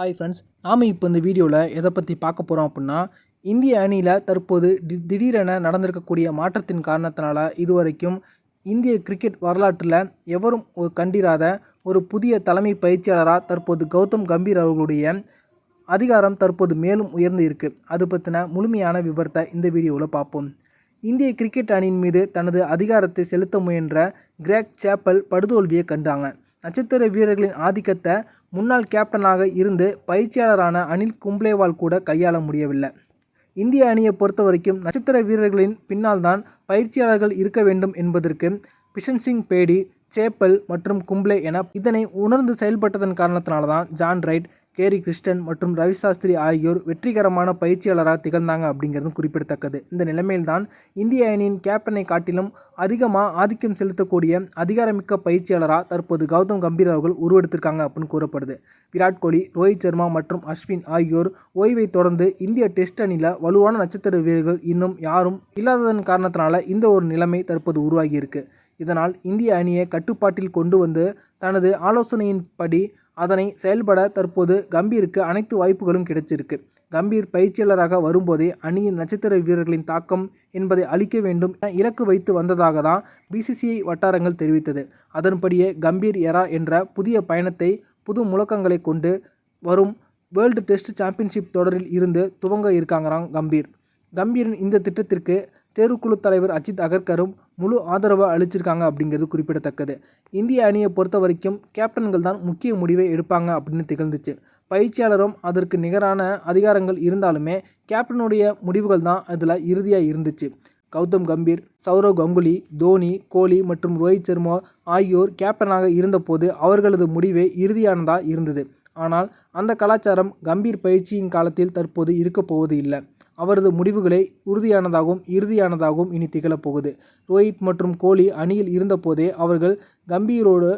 Hi friends நாம் இப்போ இந்த வீடியோவில் எதை பற்றி பார்க்க போகிறோம் அப்படின்னா இந்திய அணியில் தற்போது திடீரென நடந்திருக்கக்கூடிய மாற்றத்தின் காரணத்தினால இதுவரைக்கும் இந்திய கிரிக்கெட் வரலாற்றில் எவரும் ஒரு கண்டிராத ஒரு புதிய தலைமை பயிற்சியாளராக தற்போது கௌதம் கம்பீர் அவர்களுடைய அதிகாரம் தற்போது மேலும் உயர்ந்து இருக்குது அது பற்றின முழுமையான விவரத்தை இந்த வீடியோவில் பார்ப்போம். இந்திய கிரிக்கெட் அணியின் மீது தனது அதிகாரத்தை செலுத்த முயன்ற கிரேக் சேப்பல் படுதோல்வியை கண்டாங்க. நட்சத்திர வீரர்களின் ஆதிக்கத்தை முன்னாள் கேப்டனாக இருந்து பயிற்சியாளரான அனில் கும்ப்ளேவால் கூட கையாள முடியவில்லை. இந்திய அணியை பொறுத்த வரைக்கும் நட்சத்திர வீரர்களின் பின்னால் தான் பயிற்சியாளர்கள் இருக்க வேண்டும் என்பதற்கு பிஷன் சிங் பேடி சேப்பல் மற்றும் கும்ப்ளே என இதனை உணர்ந்து செயல்பட்டதன் காரணத்தினால தான் ஜான் ரைட் கேரி கிறிஸ்டன் மற்றும் ரவி சாஸ்திரி ஆகியோர் வெற்றிகரமான பயிற்சியாளராக திகழ்ந்தாங்க அப்படிங்கிறதும் குறிப்பிடத்தக்கது. இந்த நிலைமையில்தான் இந்திய அணியின் கேப்டனை காட்டிலும் அதிகமாக ஆதிக்கம் செலுத்தக்கூடிய அதிகாரமிக்க பயிற்சியாளராக தற்போது கௌதம் கம்பீர் அவர்கள் உருவெடுத்திருக்காங்க அப்படின்னு கூறப்படுது. விராட் கோலி ரோஹித் சர்மா மற்றும் அஸ்வின் ஆகியோர் ஓய்வை தொடர்ந்து இந்திய டெஸ்ட் அணியில் வலுவான நட்சத்திர வீரர்கள் இன்னும் யாரும் இல்லாததன் காரணத்தினால இந்த ஒரு நிலைமை தற்போது உருவாகியிருக்கு. இதனால் இந்திய அணியை கட்டுப்பாட்டில் கொண்டு வந்து தனது ஆலோசனையின்படி அதனை செயல்பட தற்போது கம்பீருக்கு அனைத்து வாய்ப்புகளும் கிடைச்சிருக்கு. கம்பீர் பயிற்சியாளராக வரும்போதே அணியின் நட்சத்திர வீரர்களின் தாக்கம் என்பதை அளிக்க வேண்டும் என இலக்கு வைத்து வந்ததாக தான் பிசிசிஐ வட்டாரங்கள் தெரிவித்தது. அதன்படியே கம்பீர் எரா என்ற புதிய பயணத்தை புது முழக்கங்களை கொண்டு வரும் வேர்ல்டு டெஸ்ட் சாம்பியன்ஷிப் தொடரில் இருந்து துவங்க இருக்காங்கிறான் கம்பீர். கம்பீரின் இந்த திட்டத்திற்கு தேர்வுக்குழு தலைவர் அஜித் அகர்கரும் முழு ஆதரவை அளிச்சிருக்காங்க அப்படிங்கிறது குறிப்பிடத்தக்கது. இந்திய அணியை பொறுத்த வரைக்கும் கேப்டன்கள் தான் முக்கிய முடிவை எடுப்பாங்க அப்படின்னு திகழ்ந்துச்சு. பயிற்சியாளரும் அதற்கு நிகரான அதிகாரங்கள் இருந்தாலுமே கேப்டனுடைய முடிவுகள் தான் அதில் இறுதியாக இருந்துச்சு. கௌதம் கம்பீர் சௌரவ் கங்குலி தோனி கோலி மற்றும் ரோஹித் சர்மா ஆகியோர் கேப்டனாக இருந்தபோது அவர்களது முடிவே இறுதியானதாக இருந்தது. ஆனால் அந்த கலாச்சாரம் கம்பீர் பயிற்சியின் காலத்தில் தற்போது இருக்கப் போவது இல்லை அவரது முடிவுகளை உறுதியானதாகவும் இறுதியானதாகவும் இனி திகழப்போகுது. ரோஹித் மற்றும் கோலி அணியில் இருந்தபோதே அவர்கள் கம்பீரோடு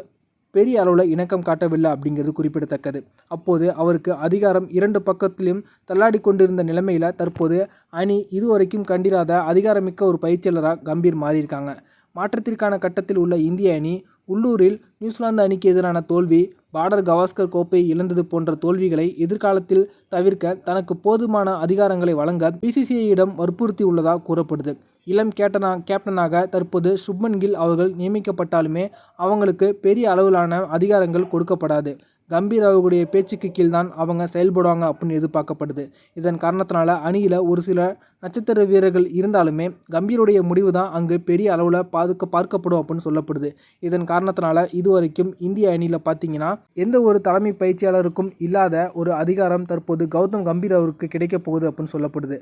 பெரிய அளவில் இணக்கம் காட்டவில்லை அப்படிங்கிறது குறிப்பிடத்தக்கது. அப்போது அவருக்கு அதிகாரம் இரண்டு பக்கத்திலும் தள்ளாடி கொண்டிருந்த நிலைமையில் தற்போது அணி இதுவரைக்கும் கண்டிராத அதிகாரமிக்க ஒரு பயிற்சியாளராக கம்பீர் மாறியிருக்காங்க. மாற்றத்திற்கான கட்டத்தில் உள்ள இந்திய அணி உள்ளூரில் நியூசிலாந்து அணிக்கு எதிரான தோல்வி பார்டர் கவாஸ்கர் கோப்பை இழந்தது போன்ற தோல்விகளை எதிர்காலத்தில் தவிர்க்க தனக்கு போதுமான அதிகாரங்களை வழங்க பிசிசிஐயிடம் வற்புறுத்தி உள்ளதாக கூறப்படுது. இளம் கேப்டனா கேப்டனாக தற்போது சுப்மன் கில் அவர்கள் நியமிக்கப்பட்டாலுமே அவங்களுக்கு பெரிய அளவிலான அதிகாரங்கள் கொடுக்கப்படாது. கம்பீர் அவர்களுடைய பேச்சுக்கு கீழ் தான் அவங்க செயல்படுவாங்க அப்படின்னு எதிர்பார்க்கப்படுது. இதன் காரணத்தினால அணியில் ஒரு சில நட்சத்திர வீரர்கள் இருந்தாலுமே கம்பீருடைய முடிவு தான் அங்கு பெரிய அளவில் பாதுக்க பார்க்கப்படும் அப்படின்னு சொல்லப்படுது. இதன் காரணத்தினால இதுவரைக்கும் இந்திய அணியில் பார்த்தீங்கன்னா எந்த ஒரு தலைமை பயிற்சியாளருக்கும் இல்லாத ஒரு அதிகாரம் தற்போது கௌதம் கம்பீர் அவருக்கு கிடைக்கப் போகுது அப்படின்னு சொல்லப்படுது.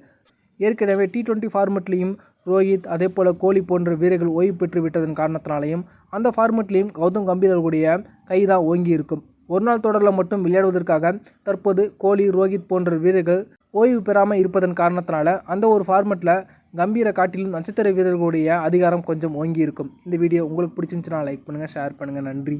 ஏற்கனவே டி டுவெண்ட்டி ஃபார்மெட்லேயும் ரோஹித் அதே போல் கோலி போன்ற வீரர்கள் ஓய்வு பெற்று விட்டதன் காரணத்தினாலையும் அந்த ஃபார்மெட்லேயும் கௌதம் கம்பீர் அவர்களுடைய கை தான் ஓங்கி இருக்கும் ஒரு நாள் தொடரில் மட்டும் விளையாடுவதற்காக தற்போது கோலி ரோஹித் போன்ற வீரர்கள் ஓய்வு பெறாமல் இருப்பதன் காரணத்தினால அந்த ஒரு ஃபார்மெட்டில் கம்பீர காட்டிலும் நட்சத்திர வீரர்களுடைய அதிகாரம் கொஞ்சம் ஓங்கி இருக்கும் இந்த வீடியோ உங்களுக்கு பிடிச்சிருந்துச்சுன்னா லைக் பண்ணுங்கள் ஷேர் பண்ணுங்கள் நன்றி.